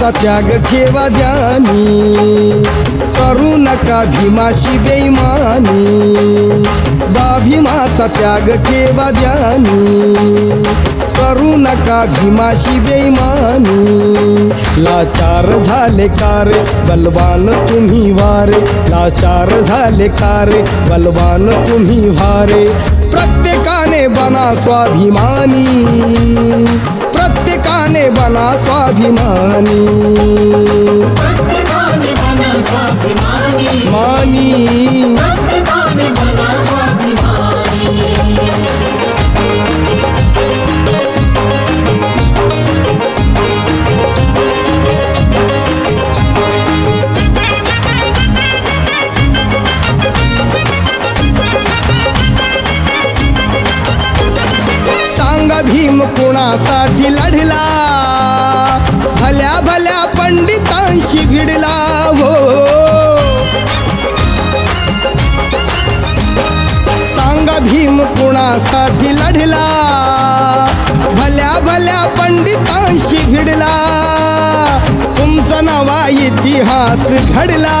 स्वाभिमाचा त्याग ठेवा द्यानी करू नका भीमाशी बेईमानी. स्वाभिमाचा त्याग ठेवा ज्यानी. करू नका भीमाशी बेईमानी. लाचार झाले कारे बलवान तुम्ही वारे? लाचार झाले कारे बलवान तुम्ही वारे? प्रत्येकाने बना स्वाभिमानी. प्रत्येकाने बना स्वाभिमानी. मानी. कुणासाठी लढला? भल्या भल्या पंडितांशी भिडला हो. सांगा भीम कुणासाठी लढला? भल्या भल्या पंडितांशी भिडला. तुमचा नवा इतिहास घडला.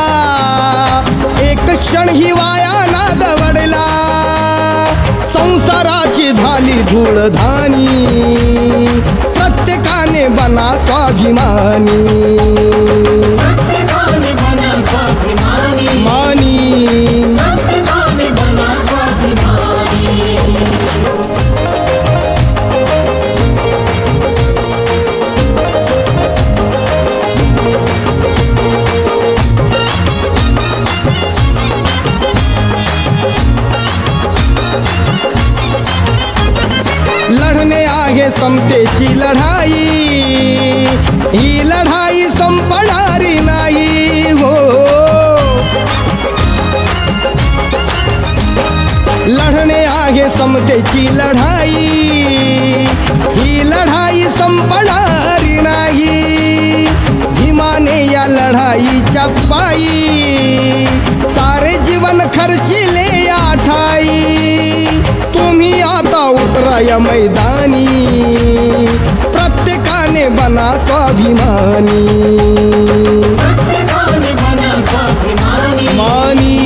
एक क्षण ही वाया ना दवडला धूळधानी प्रत्येकाने बना स्वाभिमानी. समतेची लढाई ही लढाई संपणारी नाही हो. लढणे आहे समतेची लढाई ही लढाई संपणारी नाही. भीमाने या लढाईच्या पायी सारे जीवन खर्चिले आठाई. तुम्ही आता उतरा या मैदानी. म्हणा स्वाभिमानी। मानी।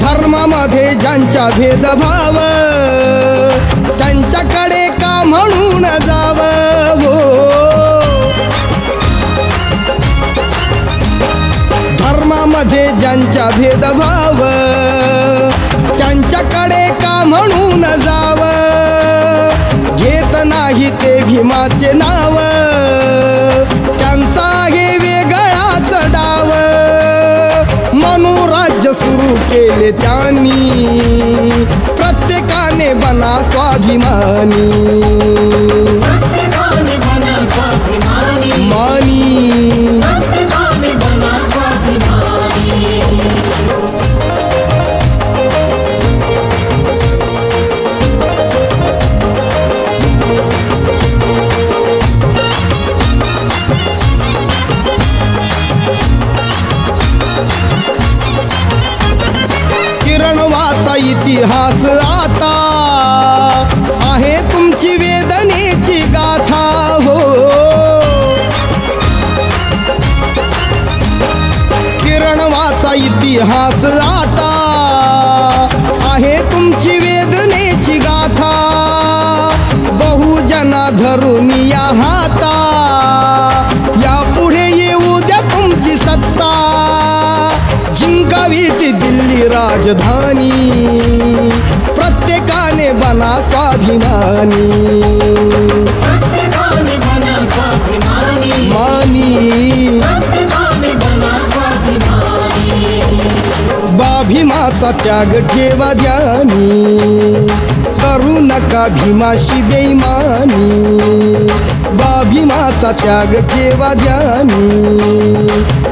धर्मामध्ये ज्यांचा भेदभाव कडे का म्हणून जाव हो? धर्मामध्ये ज्यांच्या भेदभाव त्यांच्याकडे का म्हणून जाव? घेत नाही ते भीमाचे नाव त्यांचा आहे वेगळाच डाव. मनोराज्य सुरू केले त्यांनी प्रत्येकाने बना स्वाभिमानी। प्रत्येकाने बना स्वाभिमानी मानी। प्रत्येकाने बना स्वाभिमानी किरण वाचा इतिहास आता धरून या हाता या पुढे येऊ द्या तुमची सत्ता. जिंकावी ती दिल्ली राजधानी प्रत्येकाने बना स्वाभिमानी. भीमाचा त्याग ठेवा द्यानी करू नका भीमाशी बेईमानी. बा त्याग केवा ध्यानी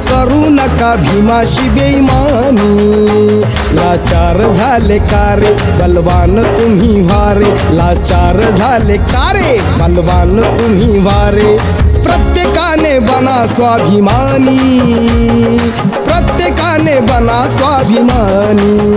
करू नका भीमाशी बेईमानी. लाचार झाले कारे बलवान तुम्ही वारे लाचार झाले कारे बलवान तुम्ही वारे प्रत्येकाने बना स्वाभिमानी. प्रत्येकाने बना स्वाभिमानी.